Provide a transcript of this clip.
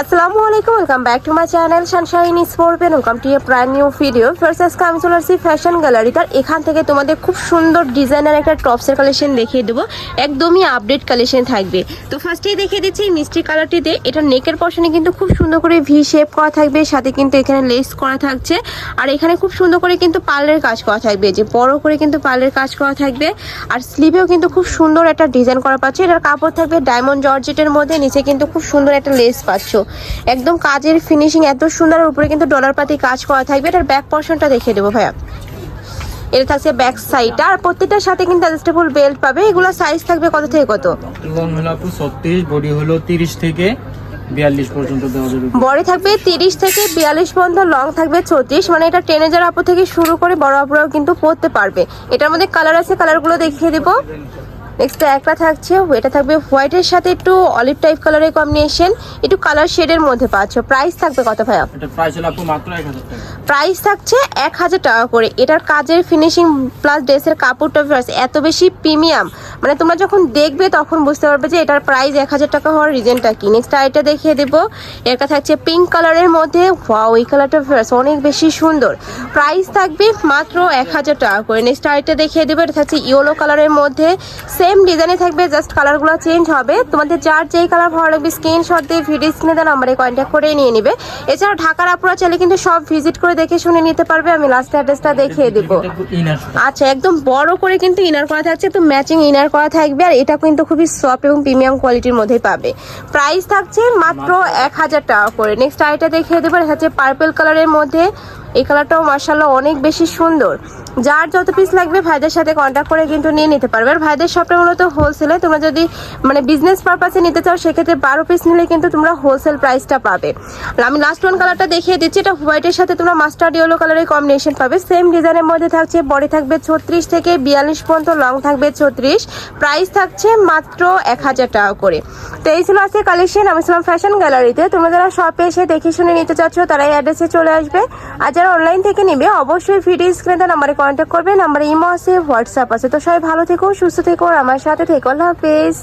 আসসালামু আলাইকুম welcome back to my channel sunshine sport pen welcome to a prime new video first আজকে আমি চলে আসছি ফ্যাশন গ্যালারি তার এখান থেকে তোমাদের খুব সুন্দর ডিজাইনার একটা টপসের কালেকশন দেখিয়ে দেবো। একদমই আপডেট কালেকশন থাকবে। তো ফার্স্টেই দেখিয়ে দিচ্ছি মিষ্টি কালারটিতে। এটা নেকের পশনে কিন্তু খুব সুন্দর করে ভি শেপ করা থাকবে, সাথে কিন্তু এখানে লেস করা থাকছে। আর এখানে খুব সুন্দর করে কিন্তু পার্লের কাজ করা থাকবে, যে বড় করে কিন্তু পার্লের কাজ করা থাকবে। আর স্লিভেও কিন্তু খুব সুন্দর একটা ডিজাইন করা পাচ্ছে। এটার কাপড় থাকবে ডায়মন্ড জর্জেটের মধ্যে, নিচে কিন্তু খুব সুন্দর একটা লেস পাচ্ছ। একদম কাজের ফিনিশিং এত সুন্দর উপরে কিন্তু ডলার পাতি কাজ করা থাকবে। এটার ব্যাক পর্শনটা দেখিয়ে দেবো ভাইয়া। এটা থাকছে ব্যাক সাইডটা আর প্রত্যেকটার সাথে কিন্তু অ্যাডজাস্টেবল বেল্ট পাবে। এগুলো সাইজ থাকবে কত থেকে কত? লং হলো আপু ছত্রিশ বডি হলো তিরিশ থেকে বিয়াল্লিশ পর্যন্ত দেওয়া যাবে। বড় থাকবে তিরিশ থেকে বিয়াল্লিশ পর্যন্ত লং থাকবে ছত্রিশ। মানে এটা টেনে যাওয়ার আপু থেকে শুরু করে বড় আপুরাও কিন্তু পরতে পারবে। এটার মধ্যে কালার আছে কালারগুলো দেখিয়ে দিব। নেক্সট একটা থাকছে এটা থাকবে হোয়াইটের সাথে একটু অলিভ টাইপ কালারের কম্বিনেশন একটু কালার শেডের মধ্যে পাচ্ছ। প্রাইস থাকবে কত ভাইয়া? প্রাইস থাকছে এক হাজার টাকা করে। এটার কাজের ফিনিশিং প্লাস ড্রেসের কাপড়টা এত বেশি প্রিমিয়াম মানে তোমরা যখন দেখবে তখন বুঝতে পারবে যে এটার প্রাইস এক হাজার টাকা হওয়ার রিজনটা কি। নেক্সট আইটা দেখিয়ে দেবো। এটা থাকছে পিঙ্ক কালারের মধ্যে। ওয়াও এই কালারটা অনেক বেশি সুন্দর। প্রাইস থাকবে মাত্র এক হাজার টাকা করে। নেক্সট আইটা দেখিয়ে দেবো। এটা থাকছে ইয়েলো কালারের মধ্যে। সেম ডিজাইনে থাকবে জাস্ট কালারগুলো চেঞ্জ হবে। তোমাদের যার যেই কালার ভালো লাগবে স্ক্রিনশট দিয়ে ভিডিও স্ক্রিনে দেওয়া নাম্বারে কন্ট্যাক্ট করে নিয়ে নিবে। এছাড়া ঢাকার আপুরা চাইলে কিন্তু সব ভিজিট করে দেখে শুনে নিতে পারবে। আমি লাস্ট অ্যাড্রেসটা দেখিয়ে দেবো। আচ্ছা একদম বড় করে কিন্তু ইনার করা থাকছে। তো ম্যাচিং ইনার করা থাকবে আর এটা কিন্তু খুবই সফট এবং প্রিমিয়াম কোয়ালিটির মধ্যে পাবে। প্রাইস থাকছে মাত্র এক হাজার টাকা করে। নেক্সট আইটা দেখিয়ে দেবো। হচ্ছে পার্পল কালারের মধ্যে। এই কালারটাও মার্শাল্লাহ অনেক বেশি সুন্দর। যার যত পিস লাগবে ভাইদের সাথে কন্ট্যাক্ট করে কিন্তু নিয়ে নিতে পারবে। আর ভাইদের শপটা মূলত হোলসেলে তোমরা যদি মানে বিজনেস পারপাসে নিতে চাও, সেক্ষেত্রে বারো পিস নিলে কিন্তু তোমরা হোলসেল প্রাইসটা পাবে। আর আমি লাস্ট ওয়ান কালারটা দেখিয়ে দিচ্ছি, এটা হোয়াইটের সাথে তোমরা মাস্টার্ড ইয়েলো কালারের কম্বিনেশন পাবে। সেম ডিজাইনের মধ্যে থাকছে বডি থাকবে ছত্রিশ থেকে বিয়াল্লিশ পর্যন্ত লং থাকবে ছত্রিশ। প্রাইস থাকছে মাত্র এক হাজার টাকা করে। তো এই ছিল আজকে কালেকশন আমি ছিলাম ফ্যাশন গ্যালারিতে তোমরা যারা শপে এসে দেখে শুনে নিতে চাচ্ছ তারা এই অ্যাড্রেসে চলে আসবে। আর যারা অনলাইন থেকে নিবে, অবশ্যই ভিডিও স্ক্রিনে নাম্বারে কন্ট্যাক্ট করবেন নাম্বারে ইমো আছে হোয়াটসঅ্যাপ আছে। তো সবাই ভালো থেকো, সুস্থ থেকো, আর আমার সাথে থেকো। আল্লাহ হাফেজ।